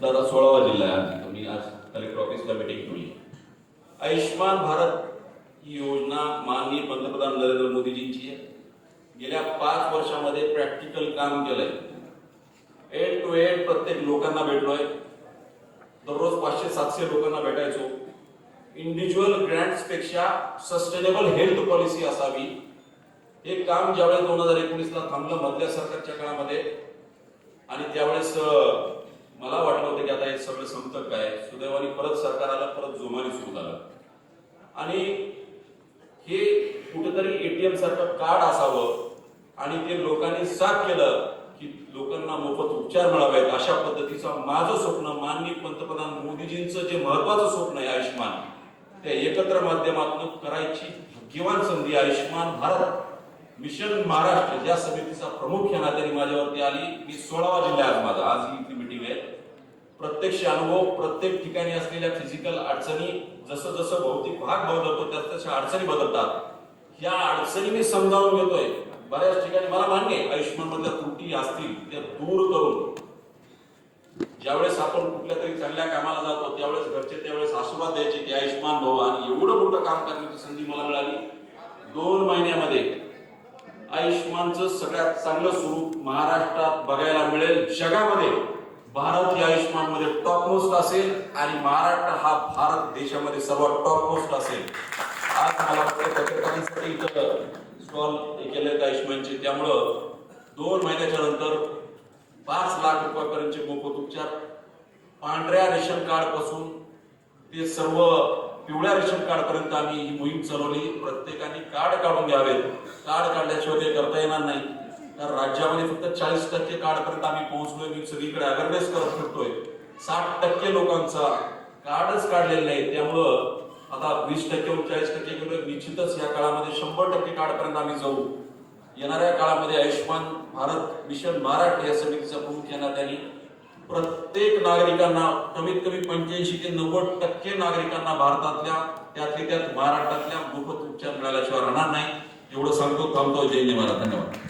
दादा सोळावा जिल्हा आहे आज मी आज कलेक्टर ऑफिसला मिटिंग ठेवली आयुष्यमान भारत ही योजना माननीय पंतप्रधान नरेंद्र मोदीजींची आहे. गेल्या पाच वर्षामध्ये प्रॅक्टिकल काम केलंय. एंड टू एंड प्रत्येक लोकांना भेटलोय. दररोज पाचशे सातशे लोकांना भेटायचो. इंडिव्हिज्युअल ग्रँट्सपेक्षा सस्टेनेबल हेल्थ पॉलिसी असावी. हे काम ज्यावेळेस दोन हजार एकोणीसला थांबलं मधल्या सरकारच्या काळामध्ये आणि त्यावेळेस मला वाटलं होतं की आता हे सगळं संपतं काय? सुदैवाने परत सरकार आलं परत जोमाने सुरू झालं. आणि हे कुठेतरी एटीएम सारखं कार्ड असावं आणि ते लोकांनी साफ केलं की लोकांना मोफत उपचार मिळावेत अशा पद्धतीचं माझं स्वप्न माननीय पंतप्रधान मोदीजींचं जे महत्वाचं स्वप्न आहे आयुष्यमान त्या एकत्र माध्यमातून करायची भाग्यवान संधी आयुष्यमान भारत मिशन महाराष्ट्र ज्या समितीचा प्रमुख या नात्याने माझ्यावरती आली. मी सोळावा जिल्हा आज माझा. आज ही इथली मीटिंग आहे प्रत्यक्ष अनुभव प्रत्येक ठिकाणी असलेल्या फिजिकल अडचणी जसं जसं भौतिक भाग बदलतो त्यास तशा अडचणी बदलतात. या अडचणी मी समजावून घेतोय. बऱ्याच ठिकाणी मला मान्य आहे आयुष्यमान मधल्या त्रुटी असतील त्या दूर करून. ज्यावेळेस आपण कुठल्या तरी चांगल्या कामाला जातो त्यावेळेस घरचे त्यावेळेस आशीर्वाद द्यायचे की आयुष्यमान भाऊ आणि एवढं मोठं काम करण्याची संधी मला मिळाली. दोन महिन्यामध्ये आयुष्यमानचं सगळ्यात चांगलं स्वरूप महाराष्ट्रात बघायला मिळेल जगामध्ये. भारत या आयुष्यमानमध्ये टॉप मोस्ट असेल आणि महाराष्ट्र हा भारत देशामध्ये सर्वात टॉप मोस्ट असेल. आज मला पत्रकारांसाठी इथं स्टॉल आहेत आयुष्यमानचे त्यामुळं दोन महिन्याच्या नंतर पाच लाख रुपयापर्यंतचे मोफत उपचार. पांढऱ्या रेशन कार्डपासून ते सर्व पिवळ्या रेशन कार्ड पर्यंत आम्ही ही मोहीम चालवली. प्रत्येकाने कार्ड काढून घ्यावेत. कार्ड काढल्याशिवाय ते करता येणार नाही. तर राज्यामध्ये फक्त चाळीस टक्के कार्ड पर्यंत आम्ही पोहोचलोय. मी सगळीकडे अवेअरनेस करत फिरतोय. साठ टक्के लोकांचा कार्डच काढलेलं नाही. त्यामुळं आता वीस टक्के चाळीस टक्के गेलोय. निश्चितच या काळामध्ये शंभर टक्के कार्ड पर्यंत आम्ही जाऊ. येणाऱ्या काळामध्ये आयुष्यमान भारत मिशन महाराष्ट्र या समितीचा प्रमुख यांना त्यांनी. प्रत्येक नागरिकांना कमीत कमी पंच्याऐंशी ते नव्वद टक्के नागरिकांना भारतातल्या त्यातल्या त्यात महाराष्ट्रातल्या मोफत उपचार मिळाल्याशिवाय राहणार नाही. एवढं सांगतो थांबतो. जय महाराज. धन्यवाद.